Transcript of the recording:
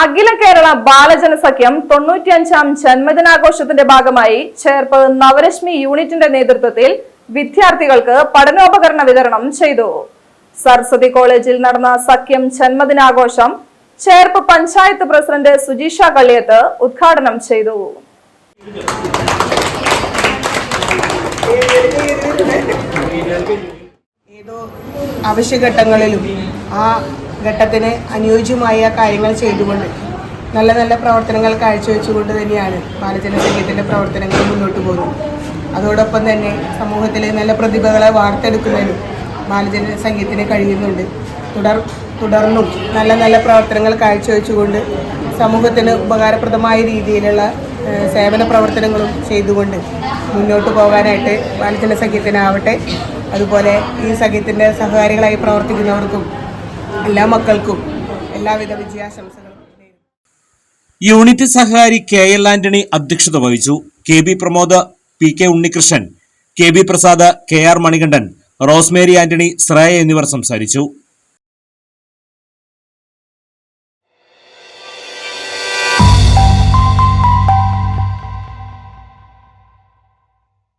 അഖില കേരള ബാലജനസഖ്യം തൊണ്ണൂറ്റിയഞ്ചാം ജന്മദിനാഘോഷത്തിന്റെ ഭാഗമായി ചേർപ്പ് നവരശ്മി യൂണിറ്റിന്റെ നേതൃത്വത്തിൽ വിദ്യാർത്ഥികൾക്ക് പഠനോപകരണ വിതരണം ചെയ്തു. സരസ്വതി കോളേജിൽ നടന്ന സഖ്യം ജന്മദിനാഘോഷം ചേർപ്പ് പഞ്ചായത്ത് പ്രസിഡന്റ് സുജീഷ കള്ളിയത്ത് ഉദ്ഘാടനം ചെയ്തു. ഏതോ ആവശ്യഘട്ടങ്ങളിലും ആ ഘട്ടത്തിന് അനുയോജ്യമായ കാര്യങ്ങൾ ചെയ്തുകൊണ്ട് നല്ല നല്ല പ്രവർത്തനങ്ങൾ കാഴ്ചവെച്ചുകൊണ്ട് തന്നെയാണ് ബാലജന സംഘത്തിന്റെ പ്രവർത്തനങ്ങൾ മുന്നോട്ട് പോകുന്നത്. അതോടൊപ്പം തന്നെ സമൂഹത്തിലെ നല്ല പ്രതിഭകളെ വാർത്തെടുക്കുന്നതിനും ബാലജന സംഘത്തിന് കഴിയുന്നുണ്ട്. തുടർ തുടർന്നും നല്ല നല്ല പ്രവർത്തനങ്ങൾ കാഴ്ചവെച്ചുകൊണ്ട് സമൂഹത്തിന് ഉപകാരപ്രദമായ രീതിയിലുള്ള സേവന പ്രവർത്തനങ്ങളും ചെയ്തുകൊണ്ട് മുന്നോട്ട് പോകാനായിട്ട് ബാലജന സഖ്യത്തിനാവട്ടെ അതുപോലെ ഈ സഖ്യത്തിന്റെ സഹകാരികളായി പ്രവർത്തിക്കുന്നവർക്കും എല്ലാ മക്കൾക്കും എല്ലാവിധ വിജയാശംസകളും യൂണിറ്റ് സഹകാരി കെ എൽ ആന്റണി അധ്യക്ഷത വഹിച്ചു K B Pramod P K Unnikrishnan K B Prasad K R Manikandan Rosemary Antony Shreya എന്നിവർ സംസാരിച്ചു.